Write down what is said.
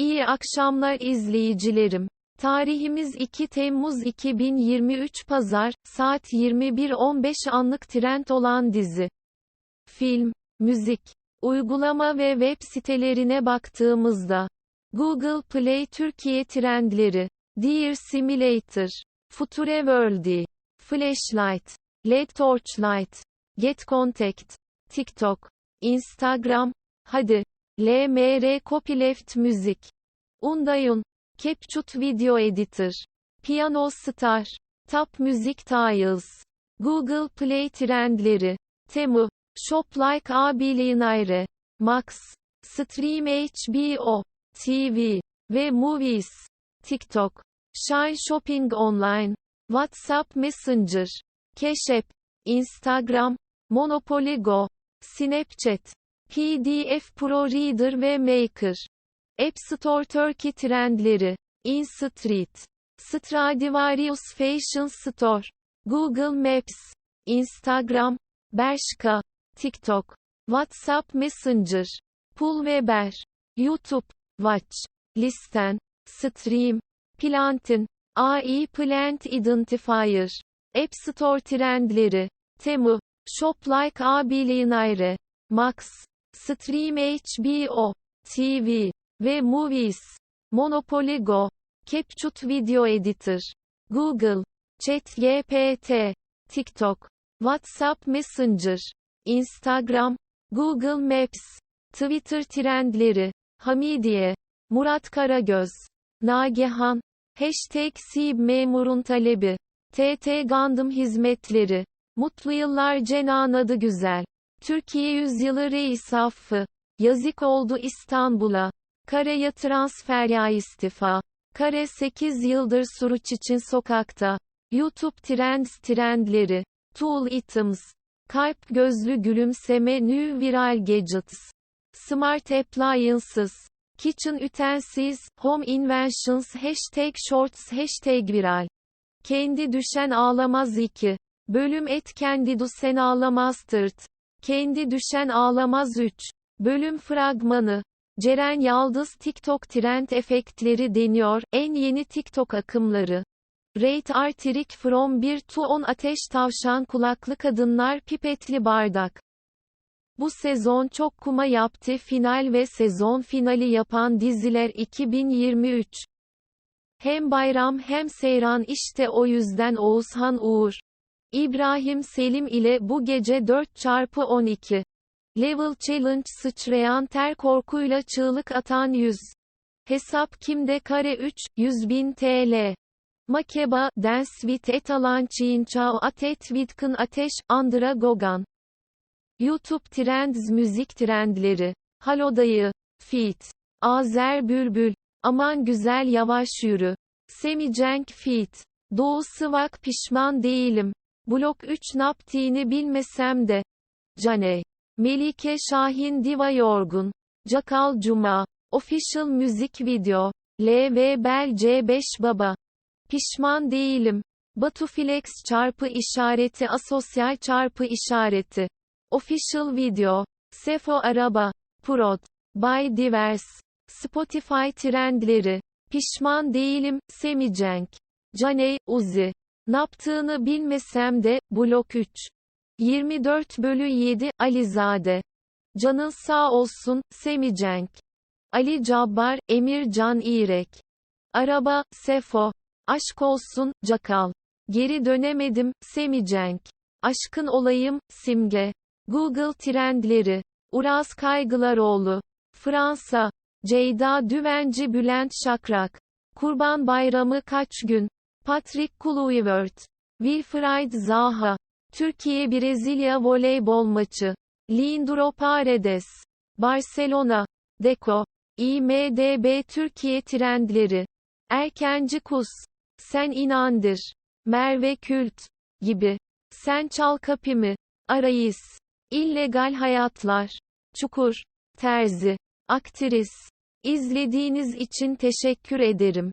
İyi akşamlar izleyicilerim. Tarihimiz 2 Temmuz 2023 Pazar, saat 21.15 anlık trend olan dizi. Film, müzik, uygulama ve web sitelerine baktığımızda, Google Play Türkiye trendleri, Deer Simulator, Future World, Flashlight, LED Torchlight, Get Contact, TikTok, Instagram, Hadi, LMR Copyleft Müzik, Undayun, CapCut Video Editor, Piano Star, Tap Music Tiles, Google Play trendleri, Temu, Shop Like A Billionaire, Max, Stream HBO, TV ve Movies, TikTok, Shine Shopping Online, WhatsApp Messenger, App, Instagram, Monopoly Go, Snapchat, PDF Pro Reader ve Maker. App Store Turkey trendleri. InStreet. Stradivarius Fashion Store. Google Maps. Instagram. Bershka. TikTok. WhatsApp Messenger. Pool Weber. YouTube. Watch. Listen. Stream. Plantin. AI Plant Identifier. App Store trendleri. Temu. Shop Like A Billionaire. Max. Stream HBO. TV ve Movies, Monopoly Go, CapCut Video Editor, Google, ChatGPT, TikTok, WhatsApp Messenger, Instagram, Google Maps, Twitter trendleri, Hamidiye, Murat Karagöz, Nagihan, Hashtag Sib memurun talebi, TT Gundam hizmetleri, Mutlu yıllar Cenan adı güzel, Türkiye Yüzyılı Reis Affı, Yazık oldu İstanbul'a, Karaya transfer ya istifa. Kare 8 yıldır Suruç için sokakta. YouTube Trends trendleri. Tool items. Kalp gözlü gülümseme new viral gadgets. Smart appliances. Kitchen utensils, home inventions hashtag shorts hashtag viral. Kendi düşen ağlamaz 2. Bölüm et kendi düşen ağlamaz tırt. Kendi düşen ağlamaz 3. Bölüm fragmanı. Ceren Yaldız TikTok trend efektleri deniyor, en yeni TikTok akımları. Rate Arterik From 1 to 10 Ateş Tavşan Kulaklı Kadınlar Pipetli Bardak. Bu sezon çok kuma yaptı final ve sezon finali yapan diziler 2023. Hem bayram hem seyran işte o yüzden Oğuzhan Uğur. İbrahim Selim ile bu gece 4 çarpı 12. Level Challenge sıçrayan ter korkuyla çığlık atan 100. Hesap kimde kare 3, 100 bin TL. Makeba, Dance with Etalan Çiğinçao Atet Witkın Ateş, Andra Gogan. YouTube Trends Müzik Trendleri. Halodayı. Fit. Azer Bülbül. Aman güzel yavaş yürü. Semicenk Fit. Doğu Sıvak pişman değilim. Blok 3 naptiğini bilmesem de. Caney. Melike Şahin Diva Yorgun. Cakal Cuma. Official Müzik Video. LV Bel C5 Baba. Pişman değilim. Batuflex çarpı işareti asosyal çarpı işareti. Official Video. Sefo Araba. Prod. By Divers. Spotify trendleri. Pişman değilim, Semicenk. Caney, Uzi. Naptığını bilmesem de, Blok 3. 24 bölü 7, Alizade. Canın sağ olsun, Semicenk. Ali Cabbar, Emir Can İrek. Araba, Sefo. Aşk olsun, Cakal. Geri dönemedim, Semicenk. Aşkın olayım, Simge. Google trendleri. Uraz Kaygılaroğlu. Fransa. Ceyda Düvenci Bülent Şakrak. Kurban Bayramı kaç gün? Patrick Kluivert. Wilfried Zaha. Türkiye-Brezilya voleybol maçı. Leandro Paredes. Barcelona. Deco. IMDB Türkiye trendleri. Erkenci Kus. Sen inandır. Merve Kült. Gibi. Sen çal kapımı. Arayis. İllegal hayatlar. Çukur. Terzi. Aktris. İzlediğiniz için teşekkür ederim.